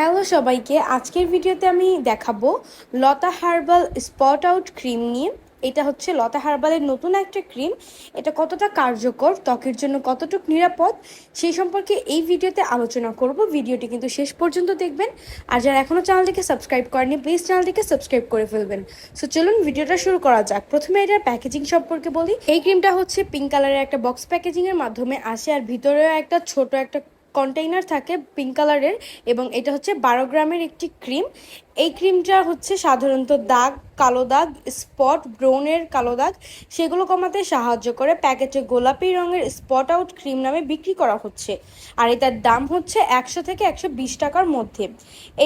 Hello সবাইকে, আজকের ভিডিওতে আমি দেখাবো Lata herbal spot out cream নিয়ে। এটা হচ্ছে লতা হার্বালের নতুন একটা ক্রিম। এটা কতটা কার্যকর, ত্বকের জন্য কতটুকু নিরাপদ, সেই সম্পর্কে এই ভিডিওতে আলোচনা করব। ভিডিওটি কিন্তু শেষ পর্যন্ত দেখবেন। আর যারা এখনও চ্যানেলটিকে সাবস্ক্রাইব করেনি প্লিজ চ্যানেলটিকে সাবস্ক্রাইব করে ফেলবেন। সো চলুন ভিডিওটা শুরু করা যাক। প্রথমে এটার প্যাকেজিং সম্পর্কে বলি। এই ক্রিমটা হচ্ছে পিঙ্ক কালারের একটা বক্স প্যাকেজিংয়ের মাধ্যমে আসে, আর ভিতরেও একটা ছোট একটা কন্টেইনার থাকে পিঙ্ক কালারের এবং এটা হচ্ছে বারো গ্রামের একটি ক্রিম এই ক্রিমটা হচ্ছে সাধারণত দাগ, কালো দাগ, স্পট, ব্রৌনের কালো দাগ, সেগুলো কমাতে সাহায্য করে। প্যাকেটে গোলাপি রঙের স্পট আউট ক্রিম নামে বিক্রি করা হচ্ছে। আর এটার দাম হচ্ছে একশো থেকে একশো বিশ টাকার মধ্যে।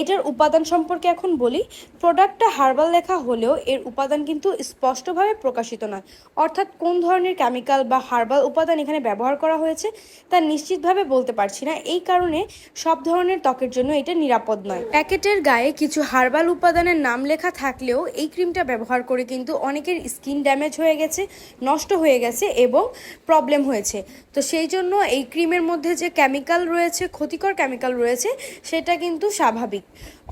এটার উপাদান সম্পর্কে এখন বলি, প্রোডাক্টটা হার্বাল লেখা হলেও এর উপাদান কিন্তু স্পষ্টভাবে প্রকাশিত নয়। অর্থাৎ কোন ধরনের কেমিক্যাল বা হার্বাল উপাদান এখানে ব্যবহার করা হয়েছে তা নিশ্চিতভাবে বলতে পারছি না। এই কারণে সব ধরনের ত্বকের জন্য এটা নিরাপদ নয়। প্যাকেটের গায়ে কিছু হার্বাল উপাদানের নাম লেখা থাকলেও এই ক্রিমটা ব্যবহার করে কিন্তু অনেকের স্কিন ড্যামেজ হয়ে গেছে, নষ্ট হয়ে গেছে এবং প্রবলেম হয়েছে। তো সেই জন্য এই ক্রিমের মধ্যে যে কেমিক্যাল রয়েছে, ক্ষতিকর কেমিক্যাল রয়েছে, সেটা কিন্তু স্বাভাবিক।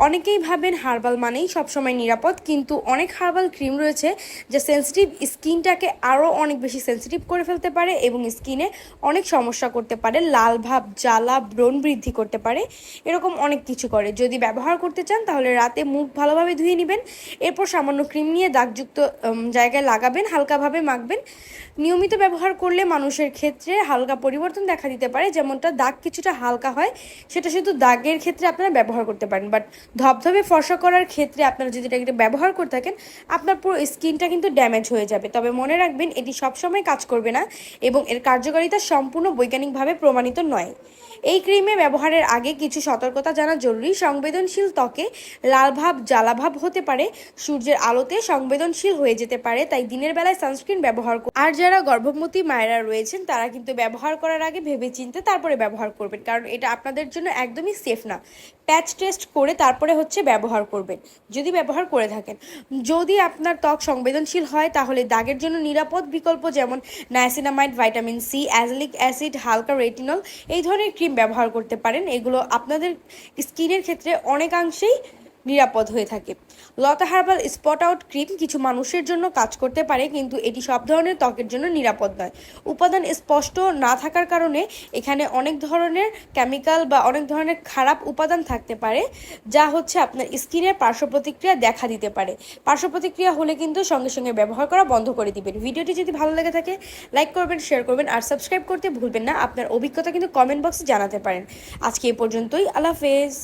অনেকেই ভাবেন হার্বাল মানেই সবসময় নিরাপদ, কিন্তু অনেক হার্বাল ক্রিম রয়েছে যা সেন্সিটিভ স্কিনটাকে আরও অনেক বেশি সেন্সিটিভ করে ফেলতে পারে এবং স্কিনে অনেক সমস্যা করতে পারে, লাল ভাব, জ্বালা, ব্রণ বৃদ্ধি করতে পারে, এরকম অনেক কিছু করে। যদি ব্যবহার করতে চান তাহলে রাতে মুখ ভালোভাবে ধুয়ে নেবেন। এরপর সামান্য ক্রিম নিয়ে দাগযুক্ত জায়গায় লাগাবেন, হালকাভাবে মাখবেন। নিয়মিত ব্যবহার করলে মানুষের ক্ষেত্রে হালকা পরিবর্তন দেখা দিতে পারে, যেমনটা দাগ কিছুটা হালকা হয়, সেটা শুধু দাগের ক্ষেত্রে আপনারা ব্যবহার করতে পারেন। বাট ধবধবে ফর্সা করার ক্ষেত্রে আপনারা যদি এটা ব্যবহার করে থাকেন, আপনার পুরো স্কিনটা কিন্তু ড্যামেজ হয়ে যাবে। তবে মনে রাখবেন, এটি সবসময় কাজ করবে না এবং এর কার্যকারিতা সম্পূর্ণ বৈজ্ঞানিকভাবে প্রমাণিত নয়। এই ক্রিমে ব্যবহারের আগে কিছু সতর্কতা জানা জরুরি। সংবেদনশীল ত্বকে লালভাব জ্বালাভাব হতে পারে। সূর্যের আলোতে সংবেদনশীল হয়ে যেতে পারে, তাই দিনের বেলায় সানস্ক্রিন ব্যবহার করুন আর যারা গর্ভবতী মায়েরা রয়েছেন, তারা কিন্তু ব্যবহার করার আগে ভেবে চিনতে তারপরে ব্যবহার করবেন, কারণ এটা আপনাদের জন্য একদমই সেফ না। প্যাচ টেস্ট করে তারপরে হচ্ছে ব্যবহার করবেন, যদি ব্যবহার করে থাকেন। যদি আপনার ত্বক সংবেদনশীল হয়, তাহলে দাগের জন্য নিরাপদ বিকল্প যেমন niacinamide vitamin C azelaic acid হালকা রেটিনল এই ধরনের ক্রিম ব্যবহার করতে পারেন। এগুলো আপনাদের স্কিনের ক্ষেত্রে অনেকাংশেই নিরাপদ হয়ে থাকে। Lata herbal spot out cream কিছু মানুষের জন্য কাজ করতে পারে, কিন্তু এটি সব ধরনের ত্বকের জন্য নিরাপদ নয়। উপাদান স্পষ্ট না থাকার কারণে এখানে অনেক ধরনের কেমিক্যাল বা অনেক ধরনের খারাপ উপাদান থাকতে পারে, যা হচ্ছে আপনার স্কিনের পার্শ্ব প্রতিক্রিয়া দেখা দিতে পারে। পার্শ্ব প্রতিক্রিয়া হলে কিন্তু সঙ্গে সঙ্গে ব্যবহার করা বন্ধ করে দিবেন। ভিডিওটি যদি ভালো লেগে থাকে লাইক করবেন শেয়ার করবেন, আর সাবস্ক্রাইব করতে ভুলবেন না। আপনার অভিজ্ঞতা কিন্তু কমেন্ট বক্সে জানাতে পারেন। আজকে এ পর্যন্তই। আল্লাহ হাফেজ।